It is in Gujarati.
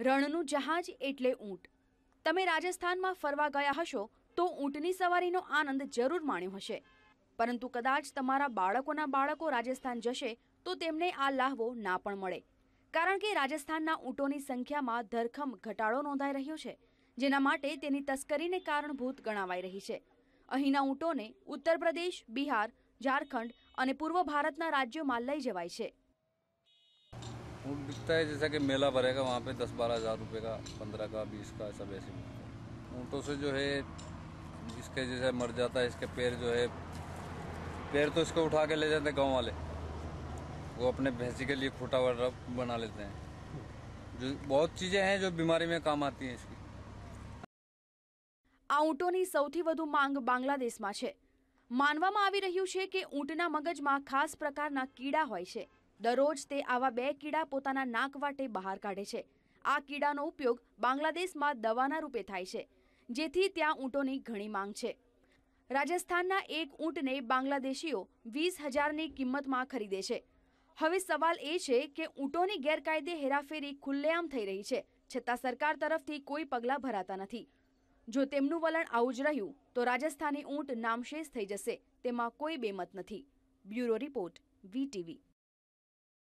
રણનું જહાજ એટલે ઊંટ. તમે રાજસ્થાનમાં ફરવા ગયા હશો, તો ઊંટની સવારીનો આનંદ જરૂર માણ્યો હશે. પરંતુ કદાચ તમારા બાળકોના બાળકો રાજસ્થાન જશે, તો તેમને આ લાહવો ના પણ મળે. કારણ કે રાજસ્થાનના ઊંટોની સંખ્યામાં ધરખમ ઘટાડો નોંધાઈ રહ્યો છે, જેના માટે તેની તસ્કરીને કારણભૂત ગણાવાઈ રહી છે. અહીંના ઊંટોને ઉત્તર પ્રદેશ, બિહાર, ઝારખંડ અને પૂર્વ ભારતના રાજ્યોમાં લઈ જવાય છે. ऊँट बिकता है जैसा कि मेला भरेगा वहाँ पे दस बारह हज़ार रुपये का पंद्रह का बीस का सब ऐसे मिलता है ऊँटों से जो है जिसके जैसे मर जाता है इसके पैर जो है पैर तो इसको उठा के ले जाते हैं गाँव वाले वो अपने भैंसी के लिए खूटा वगैरह बना लेते हैं जो बहुत चीज़ें हैं जो बीमारी में काम आती हैं इसकी આ ઊંટોની સૌથી વધુ માંગ બાંગ્લાદેશમાં છે માનવામાં આવી રહ્યું છે કે ઊંટના મગજમાં ખાસ પ્રકારના કીડા હોય છે દરરોજ તે આવા બે કીડા પોતાના નાક વાટે બહાર કાઢે છે. આ કીડાનો ઉપયોગ બાંગ્લાદેશમાં દવાના રૂપે થાય છે, જેથી ત્યાં ઊંટોની ઘણી માંગ છે. રાજસ્થાનના એક ઊંટને બાંગ્લાદેશીઓ વીસ હજારની કિંમતમાં ખરીદે છે. હવે સવાલ એ છે કે ઊંટોની ગેરકાયદે હેરાફેરી ખુલ્લેઆમ થઈ રહી છે, છતાં સરકાર તરફથી કોઈ પગલાં ભરાતા નથી. જો તેમનું વલણ આવું જ રહ્યું, તો રાજસ્થાની ઊંટ નામશેષ થઈ જશે, તેમાં કોઈ બેમત નથી. Bureau report, VTV.